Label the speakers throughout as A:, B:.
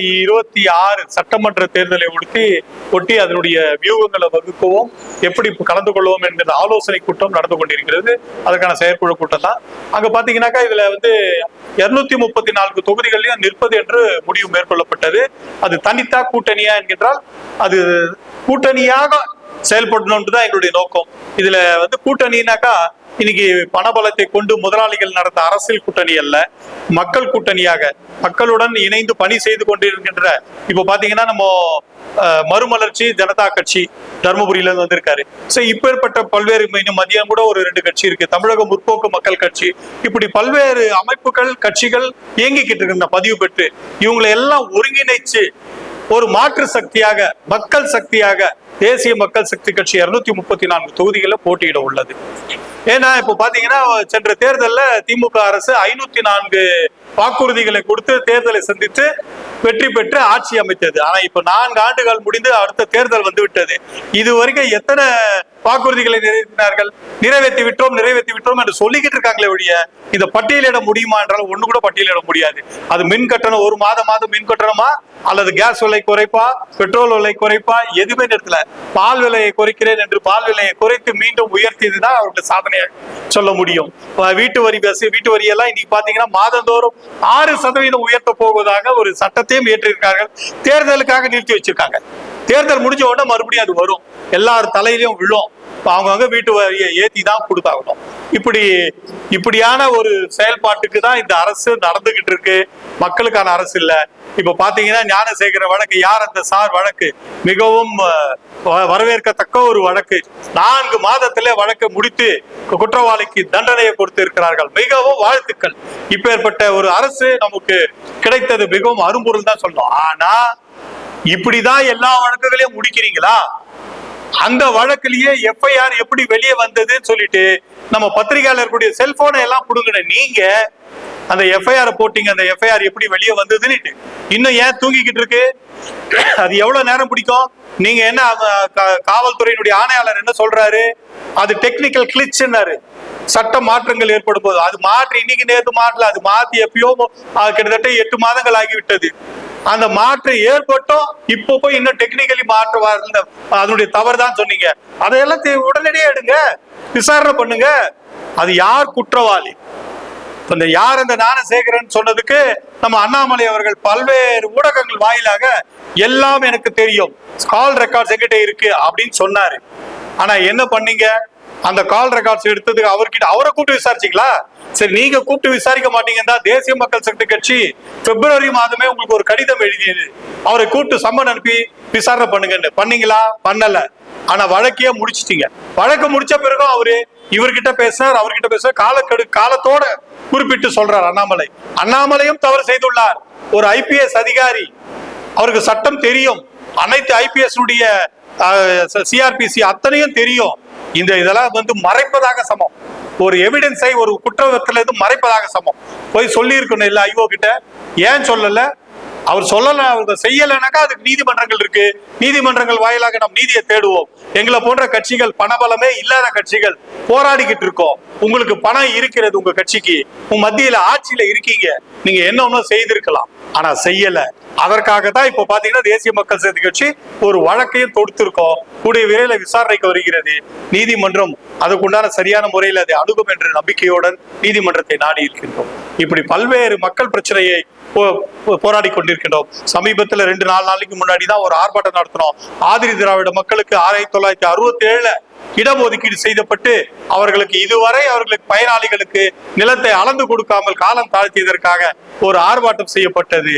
A: இருபத்தி ஆறு சட்டமன்ற தேர்தலை ஒட்டி ஒட்டி அதனுடைய வியூகங்களை வகுக்கவும் எப்படி கலந்து கொள்வோம் என்கிற ஆலோசனை கூட்டம் நடந்து கொண்டிருக்கிறது. அதற்கான செயற்குழு கூட்டம் தான். அங்க பாத்தீங்கன்னாக்கா இதுல வந்து இருநூத்தி முப்பத்தி நான்கு தொகுதிகளையும் நிற்பது என்று முடிவு மேற்கொள்ளப்பட்டது. அது தனித்தா கூட்டணியா என்கின்றால் அது கூட்டணியாக செயல்படணும்னு தான் எங்களுடைய நோக்கம். இதுல வந்து கூட்டணினாக்கா இன்னைக்கு பணபலத்தை கொண்டு முதலாளிகள் நடத்த அரசியல் கூட்டணி அல்ல மக்கள் கூட்டணியாக மக்களுடன் இணைந்து பணி செய்து கொண்டிருக்கின்ற இப்போ பாத்தீங்கன்னா நம்ம அஹ், மறுமலர்ச்சி ஜனதா கட்சி தர்மபுரியில இருந்து வந்திருக்காரு சோ இப்பேற்பட்ட பல்வேறு இன்னும் மதியம் கூட ஒரு ரெண்டு கட்சி இருக்கு. தமிழக முற்போக்கு மக்கள் கட்சி. இப்படி பல்வேறு அமைப்புகள் கட்சிகள் இயங்கிக்கிட்டு இருக்கின்ற பதிவு பெற்று. இவங்களை எல்லாம் ஒருங்கிணைச்சு ஒரு மாற்று சக்தியாக மக்கள் சக்தியாக தேசிய மக்கள் சக்தி கட்சி இருநூத்தி முப்பத்தி நான்கு தொகுதிகளில் போட்டியிட உள்ளது. ஏன்னா இப்போ பாத்தீங்கன்னா சென்ற தேர்தலில் திமுக அரசு ஐநூத்தி நான்கு வாக்குறுதிகளை கொடுத்து தேர்தலை சந்தித்து வெற்றி பெற்று ஆட்சி அமைத்தது. ஆனா இப்ப நான்கு ஆண்டுகள் முடிந்து அடுத்த தேர்தல் வந்து விட்டது இது வரைக்கும் எத்தனை வாக்குறுதிகளை நிறைவேற்றினார்கள்? நிறைவேற்றி விட்டோம் நிறைவேற்றி விட்டோம் என்று சொல்லிக்கிட்டு இருக்காங்களே ஒழிய இதை பட்டியலிட முடியுமா என்றால் ஒண்ணு கூட பட்டியலிட முடியாது. அது மின் கட்டணம் ஒரு மாதம் மாதம் மின் கட்டணமா? அல்லது கேஸ் விலை குறைப்பா? பெட்ரோல் விலை குறைப்பா? எதுவுமே நிறுத்தல. பால் விலையை குறைக்கிறேன் என்று பால் விலையை குறைத்து மீண்டும் உயர்த்தியதுதான் அவருடைய சாதனையாக சொல்ல முடியும். வீட்டு வரி பஸ் வீட்டு வரி எல்லாம் இன்னைக்கு பாத்தீங்கன்னா மாதந்தோறும் ஆறு சதவீதம் உயர்த்த போவதாக ஒரு சட்டத்தையும் ஏற்றிருக்கார்கள். தேர்தலுக்காக நிறுத்தி வச்சிருக்காங்க. தேர்தல் முடிஞ்ச உடனே மறுபடியும் அது வரும். எல்லார் தலையிலையும் விழும். அவங்கவுங்க வீட்டு வரியை ஏத்தி தான் கொடுத்தாகணும். இப்படி இப்படியான ஒரு செயல்பாட்டுக்கு தான் இந்த அரசு நடந்துகிட்டு இருக்கு. மக்களுக்கான அரசு இல்ல. இப்ப பாத்தீங்கன்னா ஞானசேகர வழக்கு யார் அந்த சார் வழக்கு? மிகவும் வரவேற்கத்தக்க ஒரு வழக்கு. நான்கு மாதத்திலே வழக்கை முடித்து குற்றவாளிக்கு தண்டனையை கொடுத்து இருக்கிறார்கள் மிகவும் வாழ்த்துக்கள். இப்பேற்பட்ட ஒரு அரசு நமக்கு கிடைத்தது மிகவும் அரும்பொருள் தான் சொல்லணும். ஆனா இப்படிதான் எல்லா வழக்குகளையும் முடிக்கிறீங்களா? அந்த வழக்கிலேயே எஃப்ஐஆர் எப்படி வெளியே வந்ததுன்னு சொல்லிட்டு நம்ம பத்திரிகையாளர்களுடைய செல்போனை எல்லாம் புடுங்கின நீங்க அந்த எஃப்ஐஆர் போட்டிங்க அந்த எஃப்ஐஆர் எப்படி வெளியே வந்ததுன்னு இன்னும் ஏன் தூங்கிக்கிட்டு இருக்கு? அது எவ்வளவு நேரம் பிடிக்கும்? நீங்க என்ன காவல்துறையினுடைய ஆணையாளர் என்ன சொல்றாரு? அது டெக்னிக்கல் கிளிச்னாரு சட்ட மாற்றங்கள் ஏற்படும் போது அது மாற்றி இன்னைக்கு நேற்று மாற்றல. அது மாத்தி எப்பயோ கிட்டத்தட்ட எட்டு மாதங்கள் ஆகிவிட்டது. அந்த மாற்று ஏற்பட்டும். இப்போ போய் இன்னும் டெக்னிக்கலி மாற்று வரல. அதனுடைய தவறு தான் சொன்னீங்க. அதையெல்லாம் உடனடியே எடுங்க. விசாரணை பண்ணுங்க. அது யார் குற்றவாளி? இந்த யார் இந்த ஞானசேகரன் சொன்னதுக்கு நம்ம அண்ணாமலை அவர்கள் பல்வேறு ஊடகங்கள் வாயிலாக எல்லாம் எனக்கு தெரியும். கால் ரெக்கார்ட்ஸ் எங்கிட்ட இருக்கு அப்படின்னு சொன்னாரு. ஆனா என்ன பண்ணீங்க? அந்த கால் ரெக்கார்ட்ஸ் எடுத்ததுக்கு அவர்கிட்ட அவரை கூப்பிட்டு விசாரிச்சீங்களா? சரி நீங்க கூப்பிட்டு விசாரிக்க மாட்டீங்கன்னா தேசிய மக்கள் சக்தி கட்சி பிப்ரவரி மாதமே உங்களுக்கு ஒரு கடிதம் எழுதியது. அவரை கூப்பிட்டு சம்மன் அனுப்பி விசாரணை பண்ணுங்கன்னு. பண்ணீங்களா? பண்ணல. ஆனா வழக்கையே முடிச்சிட்டீங்க. வழக்கு முடிச்ச பிறகும் அவரு இவர்கிட்ட பேசுறார் அவர்கிட்ட பேச காலக்கெடு காலத்தோட குறிப்பிட்டு சொல்றார் அண்ணாமலை. அண்ணாமலையும் தவறு செய்துள்ளார். ஒரு ஐபிஎஸ் அதிகாரி அவருக்கு சட்டம் தெரியும். அனைத்து ஐபிஎஸ் உடைய சிஆர்பிசி அத்தனையும் தெரியும். இந்த இதெல்லாம் வந்து மறைப்பதாக சமம். ஒரு எவிடன்ஸை ஒரு குற்றத்தில இருந்து மறைப்பதாக சமம். போய் சொல்லி இருக்கணும் இல்ல ஐஓ கிட்ட. ஏன் சொல்லல? அவர் சொல்லல அவங்க செய்யலைனாக்கா அதுக்கு நீதிமன்றங்கள் இருக்கு. நீதிமன்றங்கள் வாயிலாக நம் நீதியை தேடுவோம். எங்களை போன்ற கட்சிகள் பணபலமே இல்லாத கட்சிகள் போராடிக்கிட்டு இருக்கோம். உங்களுக்கு பணம் இருக்கிறது உங்க கட்சிக்கு. உங்க மத்தியில ஆட்சியில இருக்கீங்க. நீங்க என்ன செய்திருக்கலாம். ஆனா செய்யல. அதற்காக தான் இப்ப பாத்தீங்கன்னா தேசிய மக்கள் சக்தி கட்சி ஒரு வழக்கையும் தொடுத்திருக்கோம். கூடிய விரைவில் விசாரணைக்கு வருகிறது. நீதிமன்றம் அதுக்குண்டான சரியான முறையில் அதை அணுகும் என்ற நம்பிக்கையுடன் நீதிமன்றத்தை நாடி இருக்கின்றோம். இப்படி பல்வேறு மக்கள் பிரச்சனையை போராடி கொண்டிருக்கின்றோம். சமீபத்துல ரெண்டு நாலு நாளைக்கு முன்னாடி தான் ஒரு ஆர்ப்பாட்டம் நடத்தினோம். ஆதிரி திராவிட மக்களுக்கு ஆயிரத்தி தொள்ளாயிரத்தி அறுபத்தி ஏழுல இடஒதுக்கீடு செய்யப்பட்டு அவர்களுக்கு இதுவரை அவர்களுக்கு பயனாளிகளுக்கு நிலத்தை அளந்து கொடுக்காமல் காலம் தாழ்த்தியதற்காக ஒரு ஆர்ப்பாட்டம் செய்யப்பட்டது.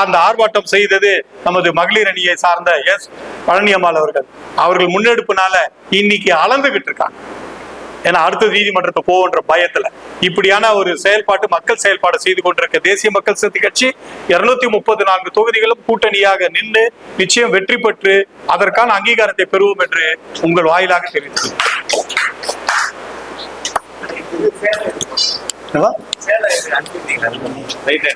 A: அந்த ஆர்ப்பாட்டம் செய்தது நமது மகளிர் அணியை சார்ந்த எஸ் பழனியம்மாள் அவர்கள். அவர்கள் முன்னெடுப்புனால இன்னைக்கு அளந்துகிட்டு இருக்காங்க. ஏன்னா அடுத்த நீதிமன்றத்தை போகின்ற பயத்துல இப்படியான ஒரு செயல்பாட்டு மக்கள் செயல்பாடு செய்து கொண்டிருக்க தேசிய மக்கள் சக்தி கட்சி இருநூத்தி முப்பது நான்கு தொகுதிகளும் கூட்டணியாக நின்று நிச்சயம் வெற்றி பெற்று அதற்கான அங்கீகாரத்தை பெறுவோம் என்று உங்கள் வாயிலாக தெரிவித்து
B: சேலை ரைட்